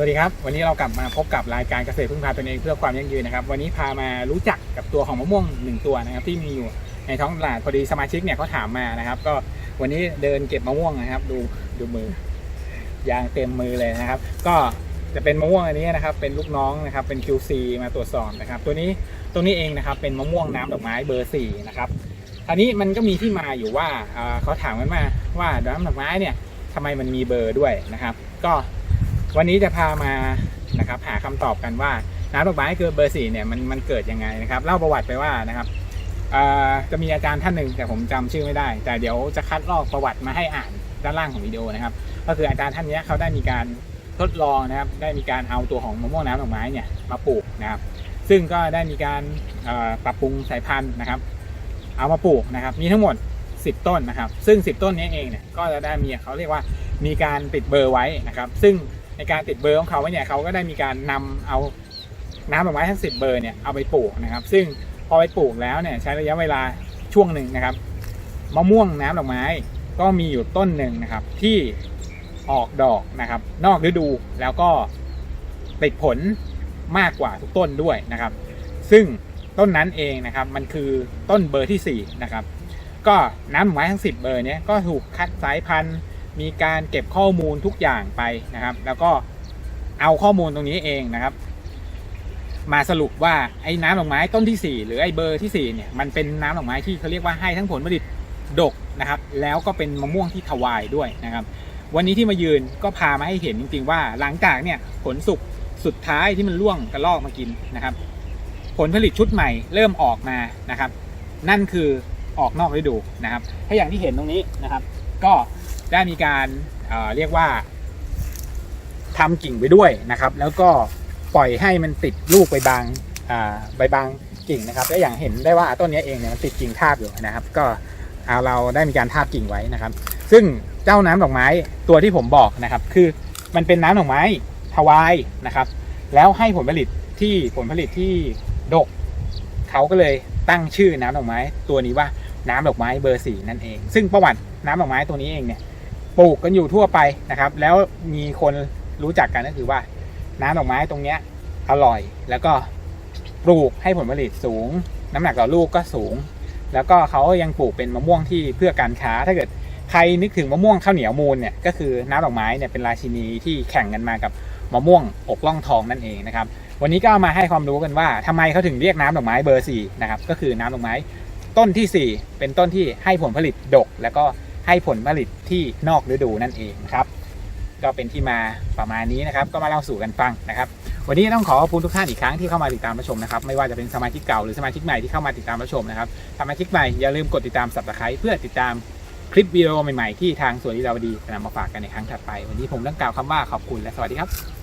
วัสดีครับ วันนี้เรากลับมาพบกับรายการเกษตรพึ่งพาตนเองเพื่อความยั่งยืนนะครับ วันนี้พามารู้จักกับตัวของมะม่วงหนึ่งตัวนะครับที่มีอยู่ในท้องตลาดพอดีสมาชิกเนี่ยเขาถามมานะครับ ก็วันนี้เดินเก็บมะม่วงนะครับ ดูดูมือยางเต็มมือเลยนะครับ ก็จะเป็นมะม่วงอันนี้นะครับ เป็นลูกน้องนะครับ เป็น QC มาตรวจสอบนะครับ ตัวนี้ตัวนี้เองนะครับ เป็นมะม่วงน้ำดอกไม้เบอร์สี่นะครับอันนี้มันก็มีที่มาอยู่ว่าเอ่อเขาถามกันมาว่าน้ำดอกไม้เนี่ยทำไมมันมีเบอร์ด้วยนะครับ ก็ วันนี้จะพามานะครับหาคำตอบกันว่าน้ำดอกไม้คือเบอร์สี่เนี่ยมันมันเกิดยังไงนะครับเล่าประวัติไปว่านะครับจะมีอาจารย์ท่านหนึ่งแต่ผมจำชื่อไม่ได้ แต่เดี๋ยวจะคัดลอกประวัติมาให้อ่านด้านล่างของวิดีโอนะครับ ก็คืออาจารย์ท่านนี้เขาได้มีการทดลองนะครับได้มีการเอาตัวของมะม่วงน้ำดอกไม้เนี่ยมาปลูกนะครับ ซึ่งก็ได้มีการปรับปรุงสายพันธุ์นะครับ เอามาปลูกนะครับ มีทั้งหมด 10 ต้นนะครับ ซึ่ง 10 ต้นนี้เองเนี่ยก็จะได้มีเขาเรียกว่ามีการติดเบอร์ไว้นะครับ ซึ่ง ในการติดเบอร์ของเขาไว้เนี่ยเขาก็ได้มีการนำเอาน้ำดอกไม้ทั้ง10เบอร์เนี่ยเอาไปปลูกนะครับ ซึ่งพอไปปลูกแล้วเนี่ยใช้ระยะเวลาช่วงหนึ่งนะครับมะม่วงน้ำดอกไม้ก็มีอยู่ต้นหนึ่งนะครับ ที่ออกดอกนะครับ นอกฤดูแล้วก็ติดผลมากกว่าทุกต้นด้วยนะครับ ซึ่งต้นนั้นเองนะครับมันคือต้นเบอร์ที่4นะครับก็น้ำดอกไม้ทั้ง 10 เบอร์เนี้ยก็ถูกคัดสายพันธุ์ มีการเก็บข้อมูลทุกอย่างไปนะครับ แล้วก็เอาข้อมูลตรงนี้เองนะครับ มาสรุปว่าไอ้น้ำดอกไม้ต้นที่ 4 หรือไอ้เบอร์ที่4เนี่ยมันเป็นน้ำดอกไม้ที่เขาเรียกว่าให้ทั้งผลผลิตดกนะครับ แล้วก็เป็นมะม่วงที่ถวายด้วยนะครับ วันนี้ที่มายืนก็พามาให้เห็นจริง ๆ ว่าหลังจากเนี่ยผลสุกสุดท้ายที่มันร่วงกระลอกมากินนะครับ ผลผลิตชุดใหม่เริ่มออกมานะครับ นั่นคือออกนอกฤดูนะครับถ้าอย่างที่เห็นตรงนี้นะครับ ก็ ได้มีการเอ่อเรียกว่าทำกิ่งไปด้วยนะครับ แล้วก็ปล่อยให้มันติดลูกไปบางาใบบางกิ่งนะครับและอย่างเห็นได้ว่าต้นนี้เองเนี่ยมันติดกิ่งทาบอยู่นะครับ ก็เอาเราได้มีการทาบกิ่งไว้นะครับ ซึ่งเจ้าน้ำดอกไม้ตัวที่ผมบอกนะครับ คือมันเป็นน้ำดอกไม้ทวายนะครับ แล้วให้ผลผลิตที่ผลผลิตที่ดกเขาก็เลยตั้งชื่อน้ำดอกไม้ตัวนี้ว่าน้ำดอกไม้เบอร์สี่นั่นเอง ซึ่งประวัติน้ำดอกไม้ตัวนี้เองเนี่ย ปลูกกันอยู่ทั่วไปนะครับ แล้วมีคนรู้จักกันก็คือว่าน้ำดอกไม้ตรงเนี้ยอร่อยแล้วก็ปลูกให้ผลผลิตสูง น้ำหนักต่อลูกก็สูง แล้วก็เขายังปลูกเป็นมะม่วงที่เพื่อการค้าถ้าเกิดใครนึกถึงมะม่วงข้าวเหนียวมูลเนี่ยก็คือน้ำดอกไม้เนี่ยเป็นราชินีที่แข่งกันมากับมะม่วงอกล่องทองนั่นเองนะครับวันนี้ก็มาให้ความรู้กันว่าทำไมเขาถึงเรียกน้ำดอกไม้เบอร์สี่นะครับก็คือน้ำดอกไม้ต้นที่ 4 เป็นต้นที่ให้ผลผลิตดก แล้วก็ ให้ผลผลิตที่นอกฤดูนั่นเองครับ ก็เป็นที่มาประมาณนี้นะครับ ก็มาเล่าสู่กันฟังนะครับ วันนี้ต้องขอขอบคุณทุกท่านอีกครั้งที่เข้ามาติดตามรับชมนะครับ ไม่ว่าจะเป็นสมาชิกเก่าหรือสมาชิกใหม่ที่เข้ามาติดตามรับชมนะครับ สมาชิกใหม่อย่าลืมกดติดตามสับตะไคร้เพื่อติดตามคลิปวิดีโอใหม่ๆที่ทางสวนลีลาวดีจะนำมาฝากกันในครั้งถัดไป วันนี้ผมต้องกล่าวคำว่าขอบคุณและสวัสดีครับ